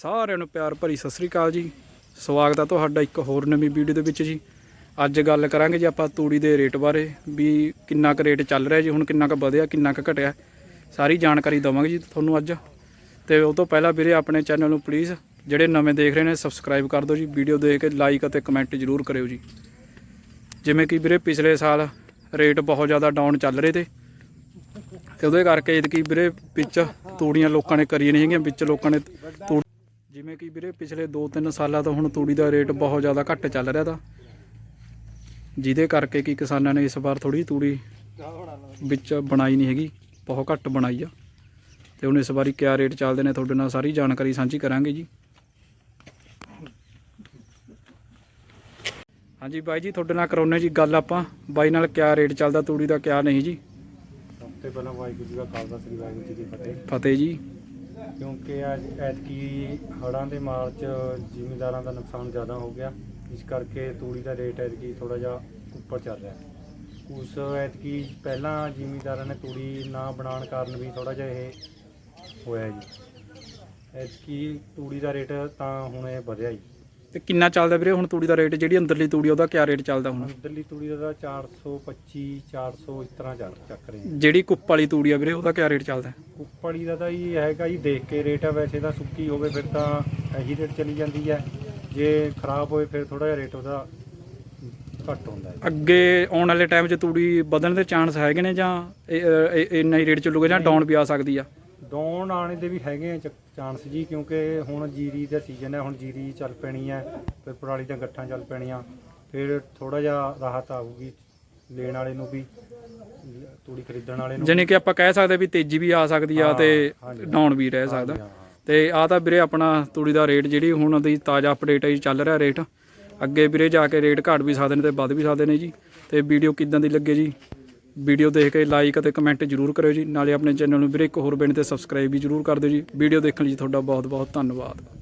ਸਾਰਿਆਂ ਨੂੰ ਪਿਆਰ ਭਰੀ ਸਤਿ ਸ੍ਰੀ ਅਕਾਲ ਜੀ। ਸਵਾਗਤ ਹੈ ਤੁਹਾਡਾ ਇੱਕ ਹੋਰ ਨਵੀਂ ਵੀਡੀਓ ਦੇ ਵਿੱਚ ਜੀ। ਅੱਜ ਗੱਲ ਕਰਾਂਗੇ ਜੀ ਆਪਾਂ ਤੂੜੀ ਦੇ ਰੇਟ ਬਾਰੇ, ਵੀ ਕਿੰਨਾ ਕੁ ਰੇਟ ਚੱਲ ਰਿਹਾ ਜੀ, ਹੁਣ ਕਿੰਨਾ ਕੁ ਵਧਿਆ, ਕਿੰਨਾ ਕੁ ਘਟਿਆ। ਸਾਰੀ ਜਾਣਕਾਰੀ ਦਵਾਂਗੇ ਜੀ ਤੁਹਾਨੂੰ ਅੱਜ। ਤੇ ਉਹ ਤੋਂ ਪਹਿਲਾਂ ਵੀਰੇ ਆਪਣੇ ਚੈਨਲ ਨੂੰ ਪਲੀਜ਼ ਜਿਹੜੇ ਨਵੇਂ ਦੇਖ ਰਹੇ ਨੇ ਸਬਸਕ੍ਰਾਈਬ ਕਰ ਦਿਓ ਜੀ। ਵੀਡੀਓ ਦੇਖ ਕੇ ਲਾਈਕ ਅਤੇ ਕਮੈਂਟ ਜ਼ਰੂਰ ਕਰਿਓ ਜੀ। ਜਿਵੇਂ ਕਿ ਵੀਰੇ ਪਿਛਲੇ ਸਾਲ ਰੇਟ ਬਹੁਤ ਜ਼ਿਆਦਾ ਡਾਊਨ ਚੱਲ ਰਹੇ ਤੇ। ਤੇ ਉਹਦੇ ਕਰਕੇ ਇਤਕੀ ਵੀਰੇ ਵਿੱਚ ਤੂੜੀਆਂ ਲੋਕਾਂ ਨੇ ਕਰੀਆਂ ਨਹੀਂ ਹੈਗੀਆਂ, ਵਿੱਚ ਲੋਕਾਂ ਨੇ ਤੂੜ ਜਿਵੇਂ ਕਿ ਵੀਰੇ ਪਿਛਲੇ 2-3 ਸਾਲਾਂ ਤੋਂ ਹੁਣ ਤੂੜੀ ਦਾ ਰੇਟ ਬਹੁਤ ਜ਼ਿਆਦਾ ਘੱਟ ਚੱਲ ਰਿਹਾ ਤਾਂ। ਜਿਹਦੇ ਕਰਕੇ ਕਿ ਕਿਸਾਨਾਂ ਨੇ ਇਸ ਵਾਰ ਥੋੜੀ ਤੂੜੀ ਵਿੱਚ ਬਣਾਈ ਨਹੀਂ ਹੈਗੀ ਬਹੁਤ ਘੱਟ ਬਣਾਈ ਆ। ਤੇ ਹੁਣ ਇਸ ਵਾਰੀ ਕਿਆ ਰੇਟ ਚੱਲਦੇ ਨੇ ਤੁਹਾਡੇ ਨਾਲ ਸਾਰੀ ਜਾਣਕਾਰੀ ਸਾਂਝੀ ਕਰਾਂਗੇ ਜੀ। ਹਾਂਜੀ ਬਾਈ ਜੀ ਤੁਹਾਡੇ ਨਾਲ ਕਰਾਉਨੇ ਜੀ ਗੱਲ ਆਪਾਂ। ਬਾਈ ਨਾਲ ਕਿਆ ਰੇਟ ਚੱਲਦਾ ਤੂੜੀ ਦਾ ਕਿਆ ਨਹੀਂ ਜੀ? ਸਭ ਤੋਂ ਪਹਿਲਾਂ ਵਾਹਿਗੁਰੂ ਜੀ ਦਾ ਖਾਲਸਾ ਸ੍ਰੀ ਵਾਹਿਗੁਰੂ ਜੀ ਕੀ ਫਤਿਹ। ਫਤਿਹ ਜੀ। ਕਿਉਂਕਿ ਅੱਜ ਐਤਕੀ ਹੜ੍ਹਾਂ ਦੇ ਮਾਰ ਚ ਜ਼ਿਮੀਂਦਾਰਾਂ ਦਾ ਨੁਕਸਾਨ ਜ਼ਿਆਦਾ ਹੋ ਗਿਆ। ਇਸ ਕਰਕੇ ਤੂੜੀ ਦਾ ਰੇਟ ਐਤਕੀ ਥੋੜਾ ਜਿਹਾ ਉੱਪਰ ਚੱਲ ਰਿਹਾ। ਉਸ ਐਤਕੀ ਪਹਿਲਾਂ ਜ਼ਿਮੀਂਦਾਰਾਂ ਨੇ ਤੂੜੀ ਨਾ ਬਣਾਉਣ ਕਾਰਨ ਵੀ ਥੋੜਾ ਜਿਹਾ ਇਹ ਹੋਇਆ ਜੀ। ਐਤਕੀ ਤੂੜੀ ਦਾ ਰੇਟ ਤਾਂ ਹੁਣ ਇਹ ਵਧਿਆ ਜੀ। ਤੇ ਕਿੰਨਾ ਚੱਲਦਾ ਵੀਰੇ ਹੁਣ ਤੂੜੀ ਦਾ ਰੇਟ? ਜਿਹੜੀ ਅੰਦਰਲੀ ਤੂੜੀ ਉਹਦਾ ਕਿਆ ਰੇਟ ਚੱਲਦਾ ਹੁਣ? ਅੰਦਰਲੀ ਤੂੜੀ ਦਾ 425 400 ਇਸ ਤਰ੍ਹਾਂ ਚੱਲ ਚੱਕ ਰਹੇ ਜਿਹੜੀ ਕੁੱਪ ਵਾਲੀ ਤੂੜੀ ਆ ਵੀਰੇ ਉਹਦਾ ਕਿਆ ਰੇਟ ਚੱਲਦਾ? ਕੁੱਪੜੀ ਦਾ ਤਾਂ ਹੀ ਹੈਗਾ ਜੀ ਦੇਖ ਕੇ ਰੇਟ ਆ ਵੈਸੇ ਤਾਂ ਸੁੱਕੀ ਹੋਵੇ ਫਿਰ ਤਾਂ ਇਹੀ ਰੇਟ ਚਲੀ ਜਾਂਦੀ ਹੈ। ਜੇ ਖਰਾਬ ਹੋਏ ਫਿਰ ਥੋੜਾ ਜਿਹਾ ਰੇਟ ਉਹਦਾ ਘੱਟ ਹੁੰਦਾ ਹੈ। ਅੱਗੇ ਆਉਣ ਵਾਲੇ ਟਾਈਮ 'ਚ ਤੂੜੀ ਵਧਣ ਦੇ ਚਾਂਸ ਹੈਗੇ ਨੇ ਜਾਂ ਇਹ- ਇਹ- ਇੰਨਾ ਹੀ ਰੇਟ ਚੱਲੂਗਾ ਜਾਂ ਡਾਊਨ ਵੀ ਆ ਸਕਦੀ ਆ? ਡਾਊਨ ਆਣੇ ਦੇ ਵੀ ਹੈਗੇ ਆ ਚਾਂਸ ਜੀ ਕਿਉਂਕਿ ਹੁਣ ਜੀਰੀ ਦਾ ਸੀਜ਼ਨ ਹੈ ਹੁਣ ਜੀਰੀ ਚੱਲ ਪੈਣੀ ਹੈ ਫਿਰ ਪਰਾਲੀ ਦੀਆਂ ਗੱਠਾਂ ਚੱਲ ਪੈਣੀਆਂ ਫਿਰ ਥੋੜਾ ਜਿਹਾ ਰਾਹਤ ਆਊਗੀ ਲੈਣ ਵਾਲੇ ਨੂੰ ਵੀ ਤੂੜੀ ਖਰੀਦਣ ਵਾਲੇ ਨੂੰ ਜਾਣੀ ਕਿ ਆਪਾਂ ਕਹਿ ਸਕਦੇ ਵੀ ਤੇਜ਼ੀ ਵੀ ਆ ਸਕਦੀ ਆ ਤੇ। ਡਾਊਨ ਵੀ ਰਹਿ ਸਕਦਾ। ਤੇ ਆ ਤਾਂ ਵੀਰੇ ਆਪਣਾ ਤੂੜੀ ਦਾ ਰੇਟ ਜਿਹੜੀ ਹੁਣ ਦੀ ਤਾਜ਼ਾ ਅਪਡੇਟ ਹੈ ਜੀ ਚੱਲ ਰਿਹਾ ਰੇਟ। ਅੱਗੇ ਵੀਰੇ ਜਾ ਕੇ ਰੇਟ ਘਟ ਵੀ ਸਕਦੇ ਨੇ ਤੇ ਵੱਧ ਵੀ ਸਕਦੇ ਨੇ ਜੀ। ਤੇ ਵੀਡੀਓ ਕਿਦਾਂ ਦੀ ਲੱਗੇ ਜੀ? ਵੀਡੀਓ ਦੇਖ ਕੇ ਲਾਈਕ ਅਤੇ ਕਮੈਂਟ ਜ਼ਰੂਰ ਕਰਿਓ ਜੀ। ਨਾਲੇ ਆਪਣੇ ਚੈਨਲ ਨੂੰ ਵੀਰੇ ਇੱਕ ਹੋਰ ਬੇਨਤੀ ਤੇ ਸਬਸਕ੍ਰਾਈਬ ਵੀ ਜ਼ਰੂਰ ਕਰ ਦਿਓ ਜੀ। ਵੀਡੀਓ ਦੇਖਣ ਲਈ ਤੁਹਾਡਾ ਬਹੁਤ ਬਹੁਤ ਧੰਨਵਾਦ।